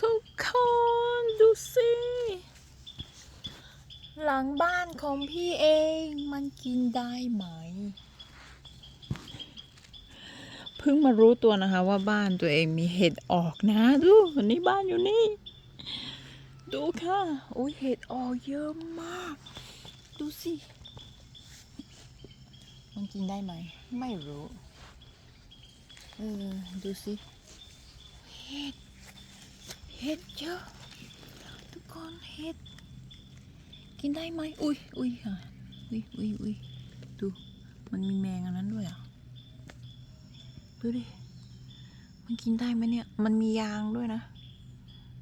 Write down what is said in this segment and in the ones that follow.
ทุกคนดูสิ หลังบ้านของพี่เองมันกินได้ไหม เพิ่งมารู้ตัวนะคะว่าบ้านตัวเองมีเห็ดออกนะ ดูอันนี้บ้านอยู่นี่ ดูค่ะโอ้ยเห็ดออกเยอะมาก ดูสิ มันกินได้ไหม ไม่รู้ เออ ดูสิ เห็ด เห็ดเยอะ ทุกคนเห็ด กินได้ไหมอุ้ยอุ้ยค่ะอุ้ยอุ้ยอุ้ยดูมันมีแมงอันนั้นด้วยอะดูดิมันกินได้ไหมเนี่ย มันมียางด้วยนะ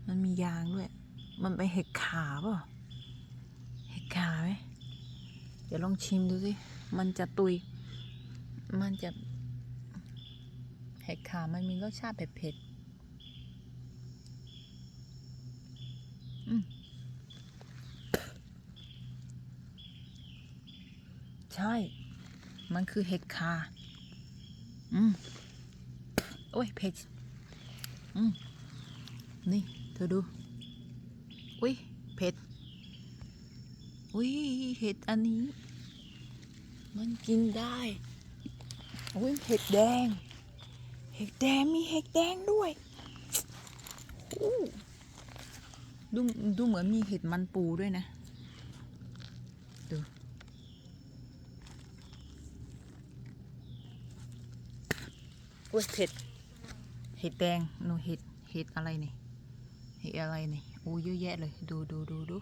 มันมียางด้วย มันเป็นเห็ดขาเปล่ะเห็ดขาไหมเดี๋ยวลองชิมดูสิมันจะตุย มันจะเห็ดขามันมีรสชาติเผ็ดๆอืม ใช่ มันคือเห็ดขาอืม โอ้ยเผ็ดอืม นี่ เธอดู อุ้ยเผ็ด อุ้ยเห็ดอันนี้ มันกินได้ อุ้ยเห็ดแดง เห็ดแดงมีเห็ดแดงด้วยอู้ ดูดูเหมือนมีเห็ดมันปูด้วยนะ ดูอุ้ยเผ็ด เห็ดแดงหนูเห็ด เห็ดอะไรนี่ เห็ดอะไรนี่ โอ้เยอะแยะเลย ดูดูดูดู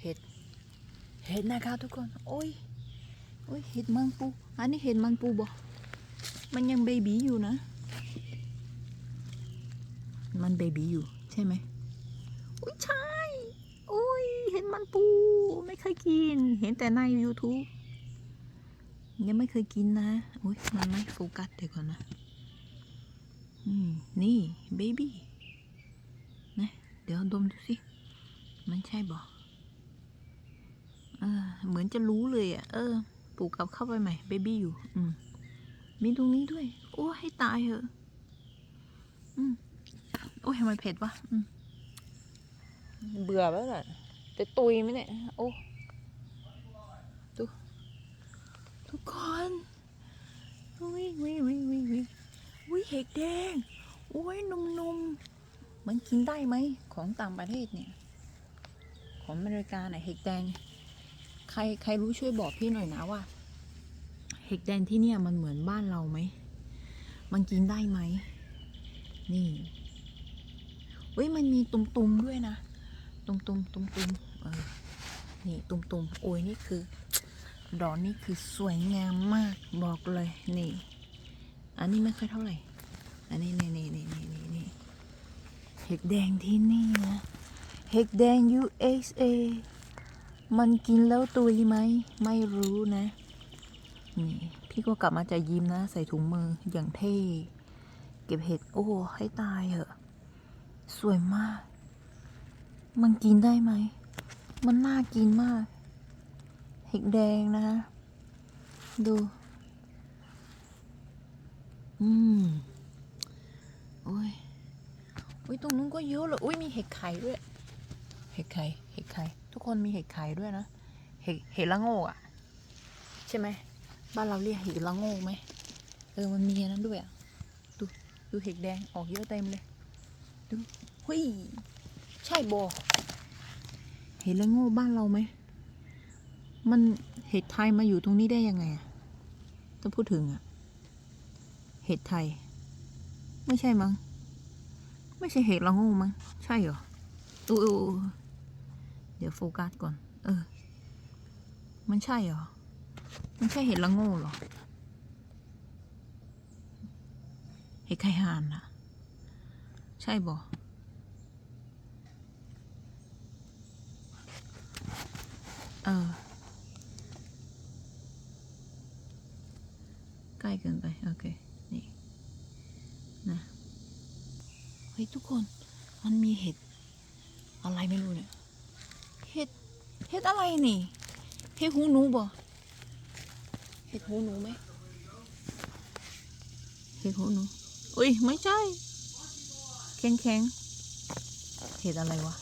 เห็ด เห็ดนะคะทุกคน โอ้ย โอ้ย เห็ดมันปู อันนี้เห็ดมันปูบ่ มันยังเบบีอยู่นะ มันเบบีอยู่ใช่ไหม อุ้ยใช่โอ้ยเห็นมันปูไม่เคยกิน เห็นแต่ใน YouTube ยังไม่เคยกินนะอุ้ยมันไม่โฟกัสเดี๋ยวก่อนนะอืมนี่เบบี้นะเดี๋ยวดมดูสิ มันใช่บ่เออเหมือนจะรู้เลยอะ เออปลูกกลับเข้าไปใหม่เบบี้อยู่ อืมมีตรงนี้ด้วย โอ้ให้ตายเหอะ อืมโอ้ยทำไมเผ็ดวะอืม เบื่อแล้วแหละจะตุยไหมเนี่ย โอ้ดูทุกคนวิวิวิวิวิวิเห็ดแดงโอ้ยนมนมๆมันกินได้ไหมของต่างประเทศเนี่ย ของอเมริกาเนี่ยเห็ดแดง ใครใครรู้ช่วยบอกพี่หน่อยนะว่า เห็ดแดงที่เนี่ยมันเหมือนบ้านเราไหม มันกินได้ไหม นี่เว้ยมันมีตุ่มๆด้วยนะ ตุ่มๆตุ่มๆเออนี่ตุ่มๆโอ้ยนี่คือ ดอกนี่คือสวยงามมากบอกเลยนี่ อันนี้ไม่ค่อยเท่าไหร่ อันนี้นี่นี่นี่นี่นี่นี่เห็ดแดงที่นี่นะเห็ดแดง USA มันกินแล้วตุยไหมไม่รู้นะนี่พี่ก็กลับมาจะยิ้มนะ ใส่ถุงมืออย่างเท่ เก็บเห็ดโอ้ให้ตายเหอะ สวยมาก มันกินได้ไหม มันน่ากินมาก เห็ดแดงนะดู อืม โอ้ยโอ้ยตรงนู้นก็เยอะเลยอุ้ยมีเห็ดไข่ด้วย เห็ดไข่ เห็ดไข่ ทุกคนมีเห็ดไข่ด้วยนะ เห็ด เห็ดละโง่อะใช่ไหม บ้านเราเรียกเห็ดละโง่ไหม เออ มันมีนั้นด้วยอะดู ดูเห็ดแดงออกเยอะเต็มเลย ดู หุย ช่บอเห็ดละโง่บ้านเราไหม มันเห็ดไทยมาอยู่ตรงนี้ได้ยังไงอะถ้าพูดถึงอะเห็ดไทย ไม่ใช่มั้ง ไม่ใช่เห็ดละโง่มั้ง ใช่เหรออู้อู้อู้เดี๋ยวโฟกัสก่อน เออ มันใช่เหรอ มันใช่เห็ดละโง่เหรอ เห็ดไข่ห่านอะใช่บ่ เออ ใกล้เกินไป โอเค นี่ นะ เฮ้ย ทุกคน มันมีเห็ด อะไรไม่รู้เนี่ย เห็ด เห็ดอะไรนี่ เห็ดหูหนูบ่ เห็ดหูหนูไหม เห็ดหูหนู อุ้ย ไม่ใช่ แข็งแข็งๆเห็ดอะไรวะ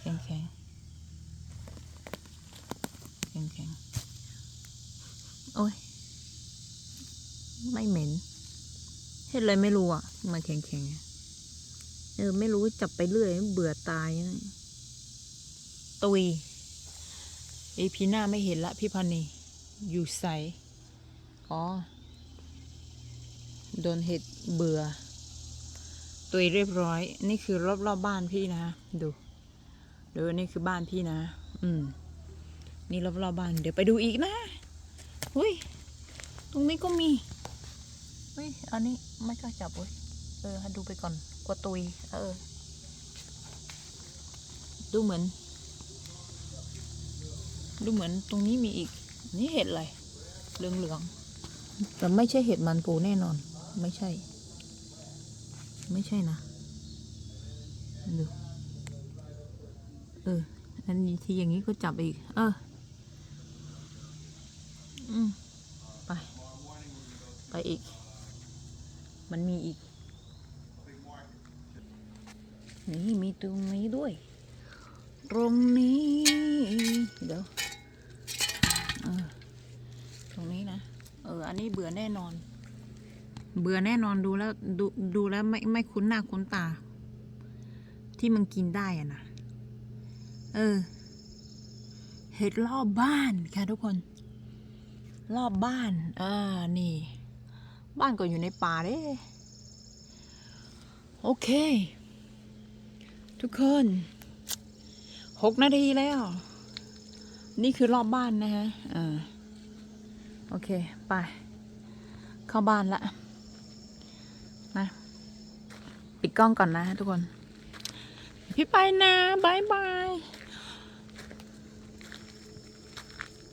แข็งแข็งแข็งแข็ง โอ้ย ไม่เหม็นเห็ดอะไรไม่รู้อะ มาแข็งแข็งเออ ไม่รู้จับไปเรื่อย เบื่อตายตุยอีพีหน้าไม่เห็นละพี่พันนีอยู่ใส อ๋อ โดนเห็ดเบื่อตุยเรียบร้อย นี่คือรอบรอบบ้านพี่นะ ดู ดูนี่คือบ้านพี่นะ อืม นี่รอบๆบ้านเดี๋ยวไปดูอีกนะเฮ้ยตรงนี้ก็มีเฮ้ยอันนี้ไม่กล้าจับเว้ยเออดูไปก่อนกลัวตุยเออ ดูเหมือน ดูเหมือนตรงนี้มีอีก นี่เห็ดอะไรเหลืองๆแต่ไม่ใช่เห็ดมันปูแน่นอน ไม่ใช่ ไม่ใช่นะดูเอออันนี้ทีอย่างนี้ก็จับอีก เออม ไป ไป อีก มันมีอีก นี่มีตรงนี้ด้วย ตรงนี้ เดี๋ยวตรงนี้นะ เออ อันนี้เบื่อแน่นอน เบื่อแน่นอนดูแล้วดูดูแล้วไม่ไม่คุ้นหน้าคุ้นตา ที่มันกินได้อะนะเออ เห็ดรอบบ้านค่ะทุกคน รอบบ้าน อ่า นี่ บ้านก็อยู่ในป่าเด้โอเค ทุกคนหกนาทีแล้ว นี่คือรอบบ้านนะฮะอ่าโอเค ไป เข้าบ้านละนะปิดกล้องก่อนนะทุกคน พี่ไปนะบายบาย